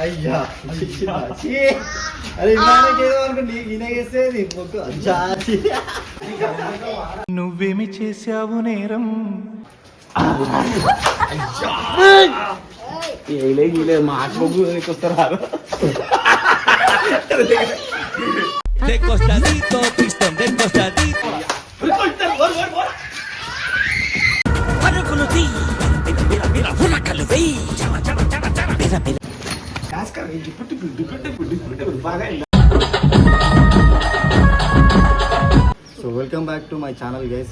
అయ్యా. అరే. నువ్వేమి చేశావు నేరం? ఏలే గీలే మాట బొగ్గు వస్తారు De costadito, pistón, de costadito. My channel guys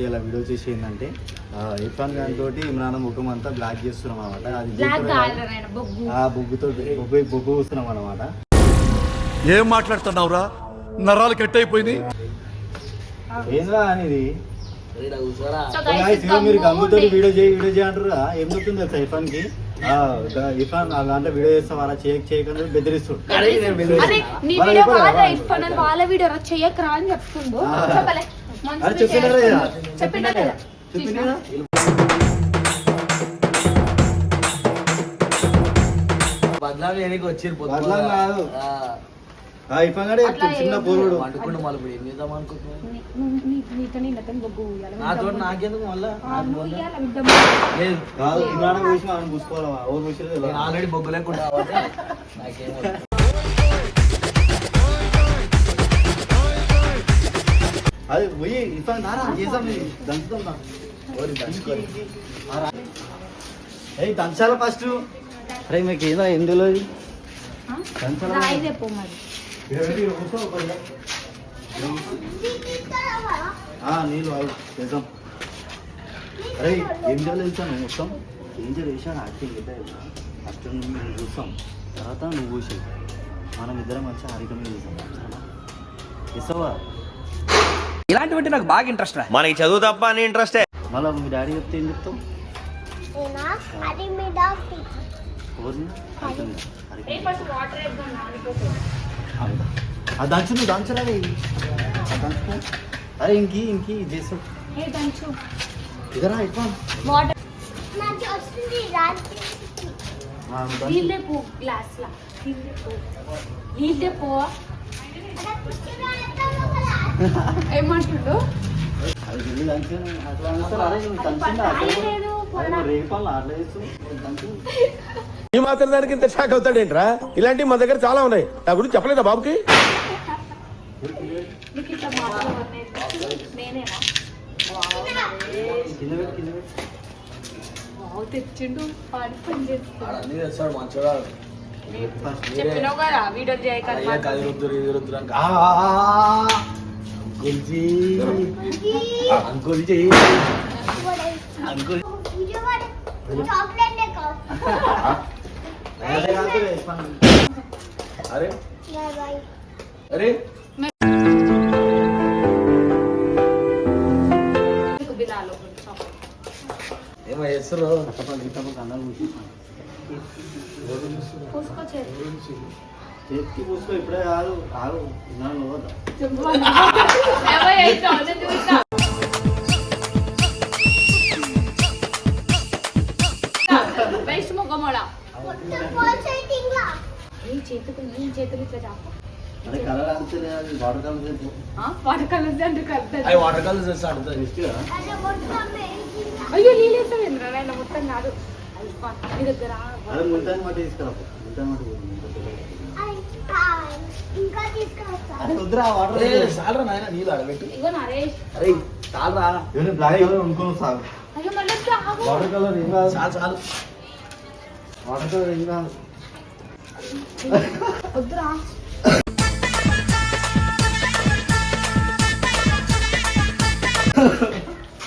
ఇలా వీడియో చేసి ఏంటంటే ఆ, ఇర్ఫాన్ ఖాన్ తోటి ఇమ్రాన్ ముఖం అంతా బ్లాక్ చేస్తున్నాం అనమాట అది ఆ బొగ్గుతో బొగ్గు బొగ్గు వస్తున్నాం అనమాట ఏం మాట్లాడుతున్నావురా? నరాలు కట్ అయిపోయినాయి ఏంద్రా అనేది? మీరు గమ్ము గమ్ముతో. వీడియో చేయి వీడియో చేయి అంటారు ఏం చెప్తుంది తెలుసా ఇర్ఫాన్కి ఇర్ఫాన్ ఆ దాంట్లో వీడియో చేస్తాం అలా చేయక చేయకుండా బెదిరిస్తుంది అరే నీ వాళ్ళ వీడియో? కాదా ఇర్ఫాన్ అని వాళ్ళ వీడియో రా చెయ్యకరా అని చెప్తుండు. చెప్పలే. అరే? బదలాం చేయడానికి వచ్చారు బదలాం కాదు. చిన్న పోరుడు. వండుకుంటూ మళ్ళీ ఇప్పుడు ఏం చేద్దాం అనుకుంటున్నాను? నాకెందుకు మళ్ళా? చూసి మనం చూసి ఆల్రెడీ బొగ్గు లేకుండా. అది పోయి ఇర్ఫాన్ దారా చేసాం. దంచుతాం. ఏయ్ దంచాల ఫస్ట్ అరే మీకు ఏదో ఆ? దంచాలా? నీళ్ళు చేద్దాం. అరే ఏం చేయాలి తెలుసాను మొత్తం? ఏం వేసాను యాక్టింగ్ అయితే ఫస్ట్ మేము చూస్తాం. తర్వాత నువ్వు చూసి మనం ఇద్దరం వచ్చి ఆరికం చేసాం? ఇస్తావా ఇలాంటివంటే నాకు బాగా ఇంట్రెస్ట్ రా. మనకి చదువు తప్ప అని ఇంట్రెస్టే మళ్ళీ మీ డాడీ చెప్తే ఏం చెప్తావు? అది మీ డాక్టర్ దంచు నువ్వు దంచరా దంచుకో అరే ఇంకి ఇంకి దంచు. ఇదరా ఇట్లా ఏమంటుండు. రేపాలు దంచు. ఈ మాత్రం దానికి ఇంత షాక్ అవుతాడేంట్రా? ఇలాంటివి మా దగ్గర చాలా ఉన్నాయి. నా గురించి చెప్పలేదా బాబుకి? తెచ్చిండు పాడి పని చేస్తాడు. మంచిగా చెప్పినావు కదా వీడియో జీ అంకుల్ अरे अरे అదే కాదు రే, ఏమో చేతికి పూసుకో ఇప్పుడే కాదు వాటర్ కలర్. వాటర్ కలర్ అంటే కలుతుంది అవి వాటర్ కలర్ చేస్తా అడుగుతుంది బెస్ట్ కదా? అదే మొత్తం పెయింటింగ్ లా అయ్యో నాయన మొత్తం కాదు. దగ్గర తీసుకురా. ఇంకా అరే వద్దురా వాటర్ చాలరా నాయన నీళ్ళు ఆడబెట్టు. ఇగో నరేష్. అరే చాలరా. బ్లాక్ అనుకోను అయ్యో మళ్ళీ వాటర్ కలర్ ఏం కాదు. చాలు చాలు. వాటర్ కలర్ ఏం కాదు. వద్దురా.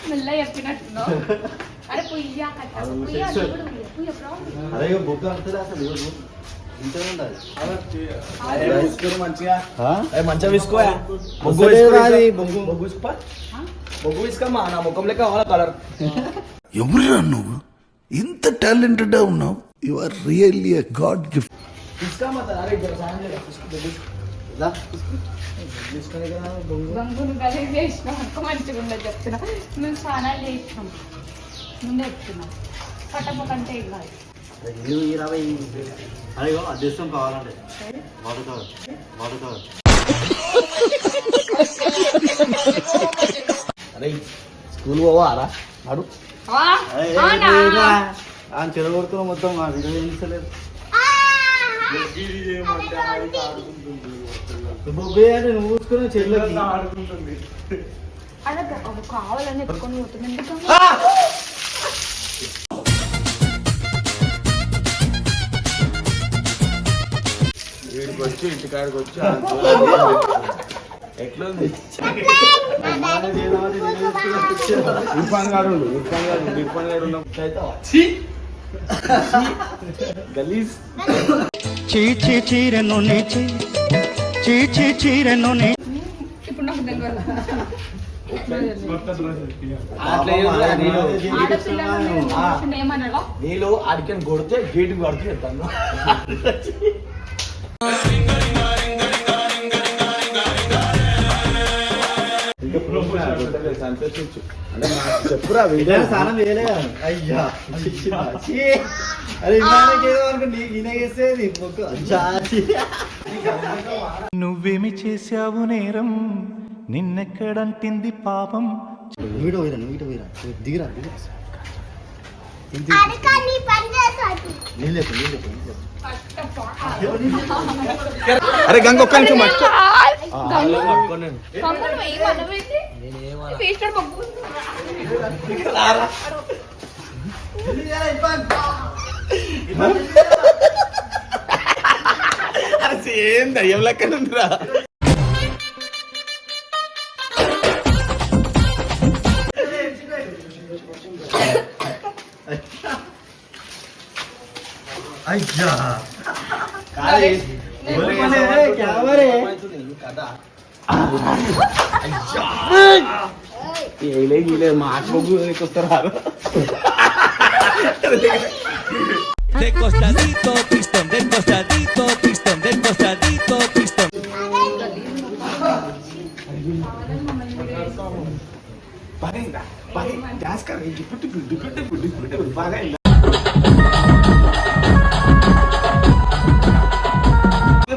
మెల్ల చెప్పినట్టున్నావు అరే పుయ్యా కట్ట అది పుయ్యా తెలుసు. చూడు పుయ్య ప్రాబ్లం అరే బొగ్గు అంతే అసలు ఇవ్వదు ఇంతే ఉండాలి అరే, విసుకోరు మంచిగా బొగ్గు నా ముఖం లెక్క కలర్ ఎవరురా నువ్వు ఇంత టాలెంటెడ్ ఉన్నావు you are really God gift చేసినాం అక్క మంచిగా ఉండదు చెప్తున్నా. మేము స్నానాలు చేసినాం. ముందే చెప్తున్నా. పట్టపకంటే ఏం కాదు. అరే, అదృష్టం కావాలంటే. స్కూల్ పోవాలా నడు చెడగొడుతున్నా మొత్తం మా వీడియో చేయించలేదు నువ్వు చూసుకుని చెట్లకి అదే అవి కావాలని ఎత్తుకొని పోతుంది. ఎందుకు వీడికి వచ్చి ఇంటికాడికి వచ్చి ఎట్లుంది? ఇర్ఫాన్ గారు ఇర్ఫాన్ గారు ఇర్ఫాన్ గారు చీచి చీరెను నీచి. చీచి చీరెను ఇప్పుడు నాకు నీళ్ళు అడికని కొడితే గేటు చెప్తాను. చెప్పురా స్నానం చేయలే కదా. అయ్యా. నువ్వేమి చేశావు నేరం? నిన్నెక్కడంటింది పాపం? దిగిరా. అరే గంగ ఒక్క నిమిషం. సేమ్ దయ్యం లెక్కన ఉందిరా? అయ్యా. ఏలే గీలే మాట బొగ్గు వస్తారు De costadito, pistón, de costadito, pistón, de costadito, pistón. పనైందా పని డాన్స్ కర్ పుట్టి పుట్టి పుట్టి పుట్టి పుట్టి బాగా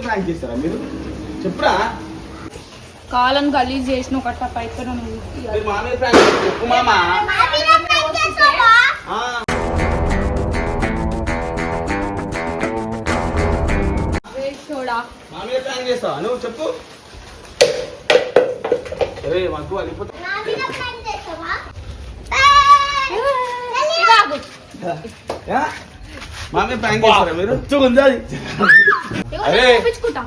ప్రాంక్ చేస్తారా మీరు చెప్పురా కాలం గలీజ్ చేసిన ఒక టప్ అయిపోయినా నువ్వు మీరు మామయ్య ప్రాంక్ చెప్పు మామా నువ్వు చెప్పు. అలిపోతా మామయ్య ప్రాంక్ చేస్తారా మీరు? అరే. నేను ఊపించుకుంటా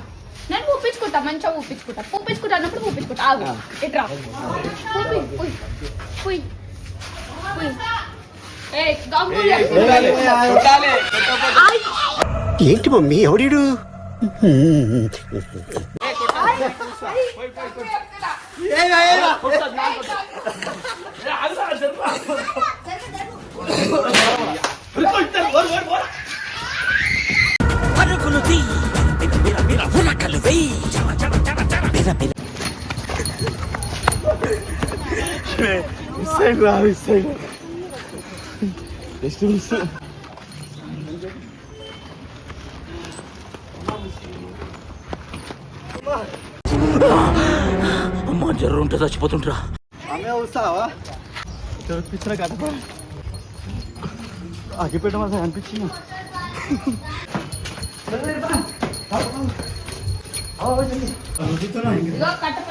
నేను ఊపించుకుంటా మంచిగా ఊపించుకుంటా ఊపించుకుంటా అన్నప్పుడు ఊపించుకుంటా ఆగు ఇట్రా. ఏంటి మమ్మీ? ఎవడీడు? పరుగులు తీ మిర మిర మిర ఉరకలు వేయి చర చర చర చర మిర మిర మిస్సైడ్ రా మిస్సైడ్ జస్ట్ మిస్ అమ్మ ఉంటే చచ్చిపోతుంటరా ఆమె వస్తావా? చూపించిన కథ. అగ్గిపెట్ట మాత్రం అనిపించింది. కట్టప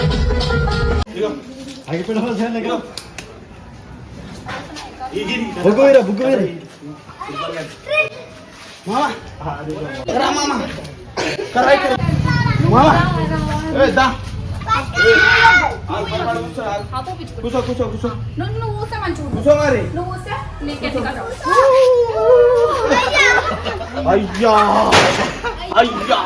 మంచిగా అగ్గిపెట్ట మాత్రం దగ్గర బుగ్గు వేరా బుగ్గు వేరా మామా మామా కరాయి మామా ఏ దా కూర్చో, కూర్చో కూర్చో కూర్చో నువ్వు. కూర్చో మరి నువ్వు ఊసే నీకు ఎట్లా కాదు. అయ్యా అయ్యా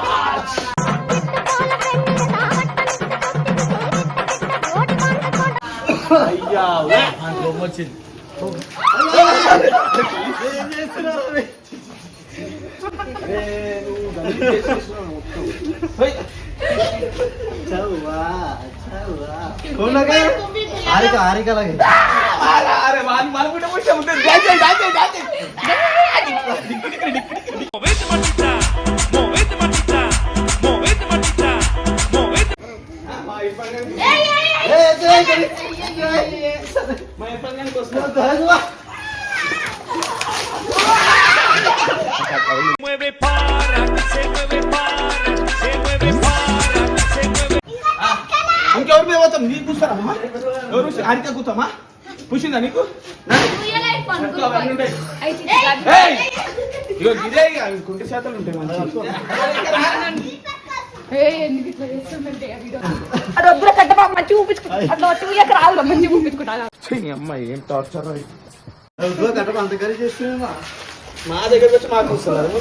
అయ్యా వచ్చింది ఏం చేస్తున్నారు రే? చౌవా, చౌవా. కొనగా? ఆరిక ఆరిక అలాగే అరే వాని మన అయితే ఇది కాదు. ఏయ్! ఇగో ఇదే కుంటి శాతాలు ఉంటాయి మంచి ఊపించుకుంటా. అట్లా ఊపించుకుంటా. అమ్మాయి ఏం టార్చర్ అంత చేస్తున్నా మా దగ్గరకు వచ్చి మాకు వస్తున్నారు.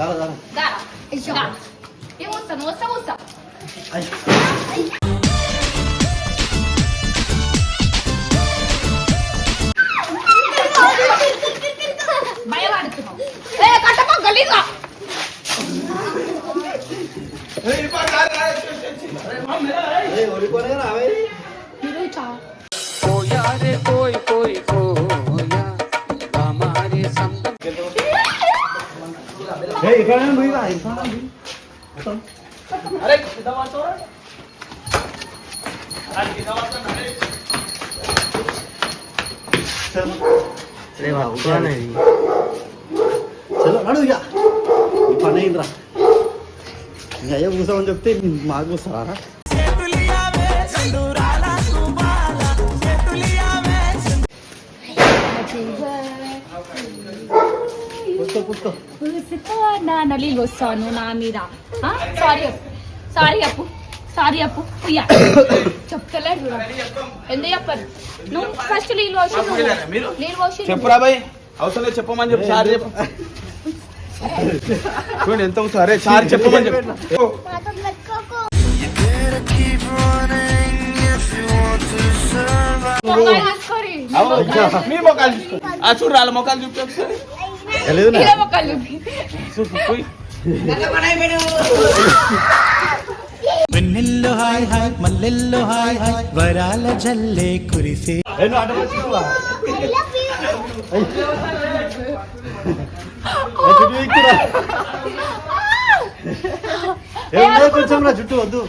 দাঁড়া দাঁড়া। দাঁড়া এই সমস্যা সমস্যা সমস্যা రే వా ఉగానే చలో నడు ఇక. పని అయిందిరా. ఇంకా అయ్యో కూసామని చెప్తే మాకు కూస్తారా కూర్చో నా నీళ్ళు వస్తాను నా మీద. సారీ సారీ అప్పు. సారీ అప్పు. ఉయ్యా. చెప్తలేదు ఎందుకు చెప్పరు నువ్వు ఫస్ట్ నీళ్ళు మీరు? నీళ్ళు వచ్చి చెప్పురా బాయ్ అవసరం లేదు చెప్పమని చెప్పు సార్ చెప్పు. చూడండి ఎంత అవుతుంది అరే సార్ చెప్పమని చెప్పు. మీ మొక్కలు చూడు వాళ్ళ మొక్కలు చూపి ఒకసారి. తెలియదు ఇలా మొక్కలు చూపి. హాయ్ మల్లెల్లో హాయ్ హాయ్. వరాల జల్లే కురిసే. కొంచెం జుట్టు వద్దు.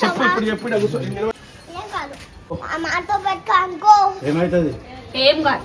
చెప్పు? ఇప్పుడు చెప్పు ఏమవుతుంది ఏం కాదు.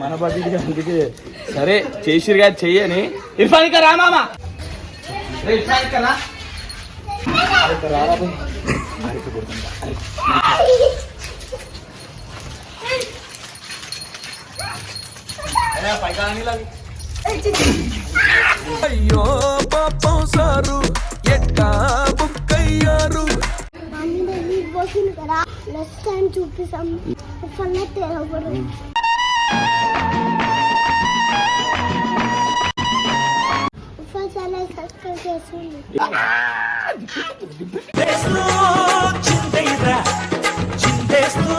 మన పద్ధతి అందుకే సరే చేసిరుగా చెయ్యని. ఇర్ఫాన్ ఇక రా అయ్యో పాపం సారు ఎట్టా బుక్కయ్యారు. కదా. లెఫ్ట్ టైం చూపిస్తాం ఫలతే ఎవరు చాలా సర్కిల్ చేసింది చింతేస్తూ